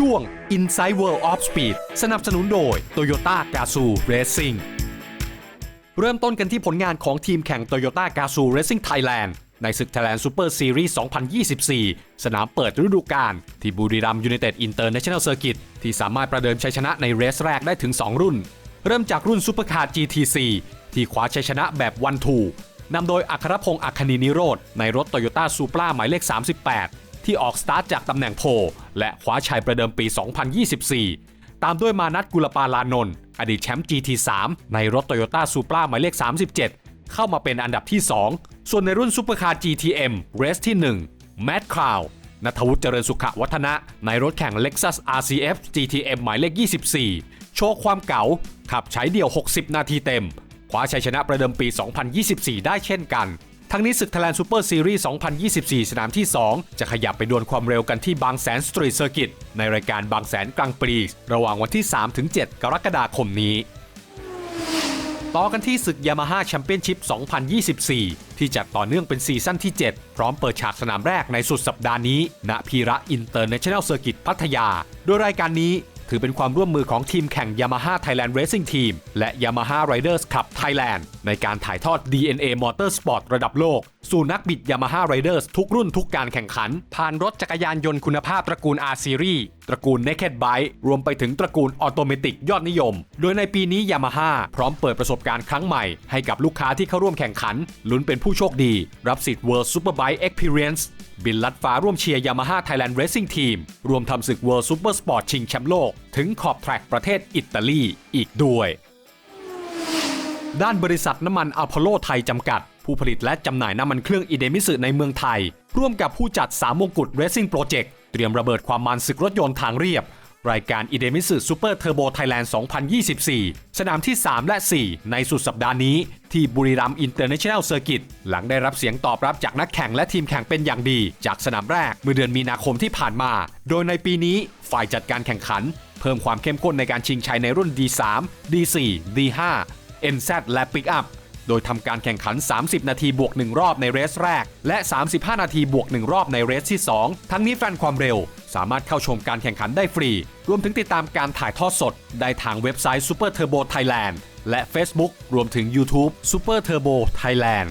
ช่วง Inside World of Speed สนับสนุนโดย Toyota Gazoo Racing เริ่มต้นกันที่ผลงานของทีมแข่ง Toyota Gazoo Racing Thailand ในศึก Thailand Super Series 2024 สนามเปิดฤดูกาลที่บุรีรัมยู n นเต็ดอินเตอร์เนชั่นแนลเซอร์กิตที่สามารถประเดิมชัยชนะในเรสแรกได้ถึง 2 รุ่น เริ่มจากรุ่นซูเปอร์คาร์ GTC ที่คว้าชัยชนะแบบวันทูนำโดยอัครพงศ์อัคนีนิโรธในรถ Toyota Supra หมายเลข 38 ที่ออกสตาร์ทจากตำแหน่งโพลและคว้าชัยประเดิมปี 2024 ตามด้วยมานัทกุลปาลานนท์อดีตแชมป์ GT3 ในรถ Toyota Supra หมายเลข 37 เข้ามาเป็นอันดับที่ 2 ส่วนในรุ่นซูเปอร์คาร์ GTM เรสที่ 1 แมตต์คราวนัทวุฒิเจริญสุขวัฒนะ ในรถแข่ง Lexus RCF GTM หมายเลข 24 โชว์ความเก๋าขับใช้เดี่ยว 60 นาทีเต็ม คว้าชัยชนะประเดิมปี 2024 ได้เช่นกัน ทั้งนี้ศึก Thailand Super Series 2024 สนามที่ 2 จะขยับไปดวลความเร็วกันที่บางแสนสตรีทเซอร์กิตในรายการบางแสนกลางปีระหว่างวันที่ 3-7 กรกฎาคมนี้ ต่อกันที่ศึก Yamaha Championship 2024 ที่จัดต่อเนื่องเป็นซีซั่นที่ 7 พร้อมเปิดฉากสนามแรกในสุดสัปดาห์นี้ ณ พีระอินเตอร์เนชั่นแนลเซอร์กิตพัทยา โดยรายการนี้ ถือเป็นความร่วมมือของทีมแข่ง Yamaha Thailand Racing Team และ Yamaha Riders Club Thailand ในการถ่ายทอด DNA Motorsport ระดับโลก สู่นักบิด Yamaha Riders ทุกรุ่นทุกการแข่งขัน ผ่านรถจักรยานยนต์คุณภาพตระกูล R Series ตระกูล Naked Bike รวมไปถึงตระกูล Automatic ยอดนิยม โดยในปีนี้ Yamaha พร้อมเปิดประสบการณ์ครั้งใหม่ ให้กับลูกค้าที่เข้าร่วมแข่งขันลุ้นเป็นผู้โชคดี รับสิทธิ์ World Superbike Experience บินลัดฟ้าร่วมเชียร์ Yamaha Thailand Racing Team รวมทำศึก World Super Sport ชิงแชมป์โลก ถึงขอบแทร็กประเทศอิตาลีอีกด้วย ด้านบริษัทน้ำมันอพอลโลไทยจำกัด ผู้ผลิตและจำหน่ายน้ำมันเครื่องอิเดมิสึในเมืองไทย ร่วมกับผู้จัดสามมงกุฎ Racing Project เตรียมระเบิดความมันศึกรถยนต์ทางเรียบ รายการอิเดมิสึซูเปอร์เทอร์โบไทยแลนด์2024 สนามที่ 3 และ 4 ในสุดสัปดาห์นี้ ที่บุรีรัมย์อินเตอร์เนชั่นแนลเซอร์กิตหลังได้รับเสียงตอบรับจากนักแข่งและทีมแข่งเป็นอย่างดี จากสนามแรกเมื่อเดือนมีนาคมที่ผ่านมา โดยในปีนี้ฝ่ายจัดการแข่งขัน เพิ่มความเข้มข้นในการชิงชัยในรุ่น D3 D4 D5 NZ และ Pick Up โดยทำการแข่งขัน 30 นาทีบวก 1 รอบในเรสแรก และ 35 นาทีบวก 1 รอบในเรสที่ 2 ทั้งนี้แฟนความเร็ว สามารถเข้าชมการแข่งขันได้ฟรี รวมถึงติดตามการถ่ายทอดสด ได้ทางเว็บไซต์ Super Turbo Thailand และ Facebook รวมถึง YouTube Super Turbo Thailand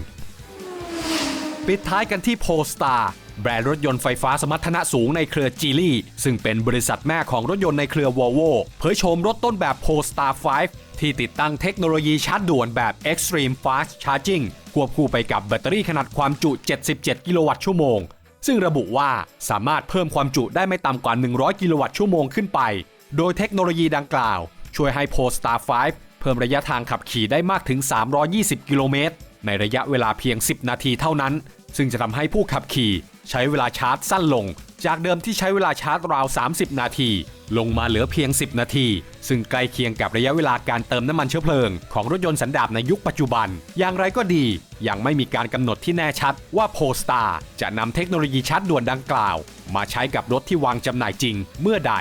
ปิดท้ายกันที่โพสตาร์ แบรนด์รถยนต์ไฟฟ้าสมรรถนะสูงในเครือ Geely ซึ่งเป็นบริษัทแม่ของรถยนต์ในเครือ Volvo เผยโฉมรถต้นแบบ Polestar 5 ที่ติดตั้งเทคโนโลยีชาร์จด่วนแบบ Extreme Fast Charging ควบคู่ไปกับแบตเตอรี่ขนาดความจุ 77 กิโลวัตต์ชั่วโมง ซึ่งระบุว่าสามารถเพิ่มความจุได้ไม่ต่ำกว่า 100 กิโลวัตต์ชั่วโมงขึ้นไป โดยเทคโนโลยีดังกล่าว ช่วยให้ Polestar 5 เพิ่มระยะทางขับขี่ได้มากถึง 320 กิโลเมตรในระยะเวลาเพียง 10 นาทีเท่านั้น ซึ่งจะทำให้ผู้ขับขี่ใช้เวลาชาร์จสั้นลง จากเดิมที่ใช้เวลาชาร์จราว 30 นาที ลงมาเหลือเพียง 10 นาที ซึ่งใกล้เคียงกับระยะเวลาการเติมน้ำมันเชื้อเพลิงของรถยนต์สันดาปในยุคปัจจุบัน อย่างไรก็ดียังไม่มีการกำหนดที่แน่ชัดว่า Polestar จะนำเทคโนโลยีชาร์จด่วนดังกล่าว มาใช้กับรถที่วางจำหน่ายจริงเมื่อใด